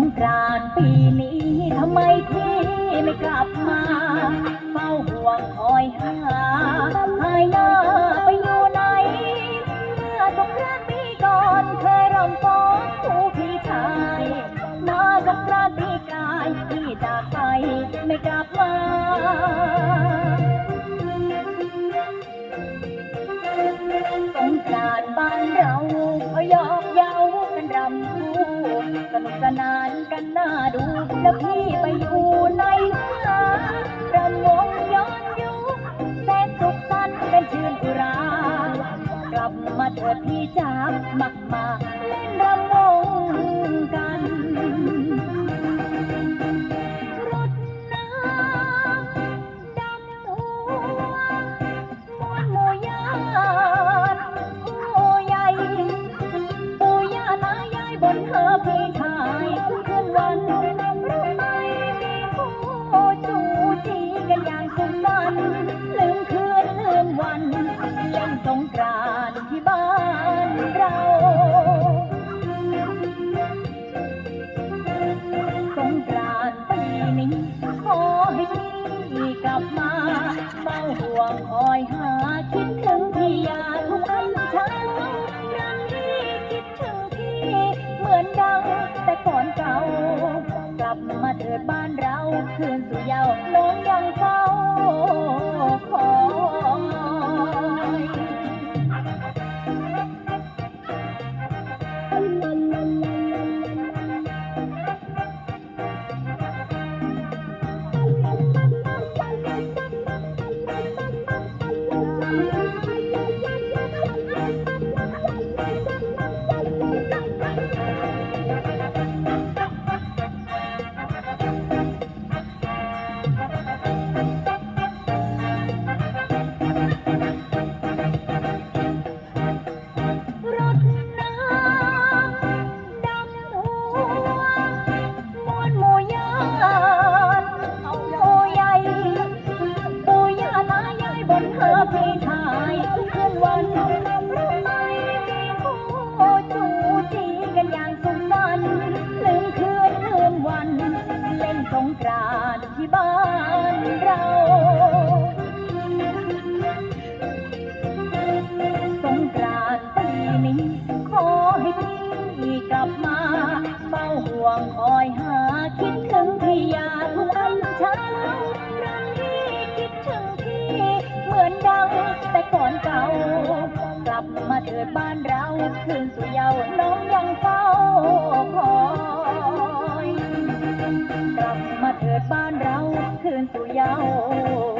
งกรานปีนี้ทำไมพี่ไม่กลับมาเฝ้าห่วงคอยหาหายหน้า กลัมาสงกรานบ้านเราหยอกเยาวกันรำคู่สนุกสนานกันน่าดูแล้วพี่ไปอยู่ งกรานต์ที่บ้านเราสงกรานต์ปีนี้ขอให้พี่กลับมาเฝ้าห่วงคอยหาคิดถึงพี่อยาทุกวันเช้านั้นพี่คิดถึงพี่เหมือนดังแต่ก่อนเก่ากลับมาเถิดบ้านเราคืนสู่เยาว์น้องยังเฝ้า ล่นสงกรานต์ที่บ้านเราสงกรานต์ปีนี้ขอให้พี่กลับมาเฝ้าห่วงคอยหาคิดถึงพี่อยาทุกวันเช้ารันพี่คิดถึงพี่เหมือนดังแต่ก่อนเก่ากลับมาเถิดบ้านเราคืนสู่เยาว์น้องยังเฝ้าคอ กลับมาเถิดบ้านเราคืนสู่เยาว์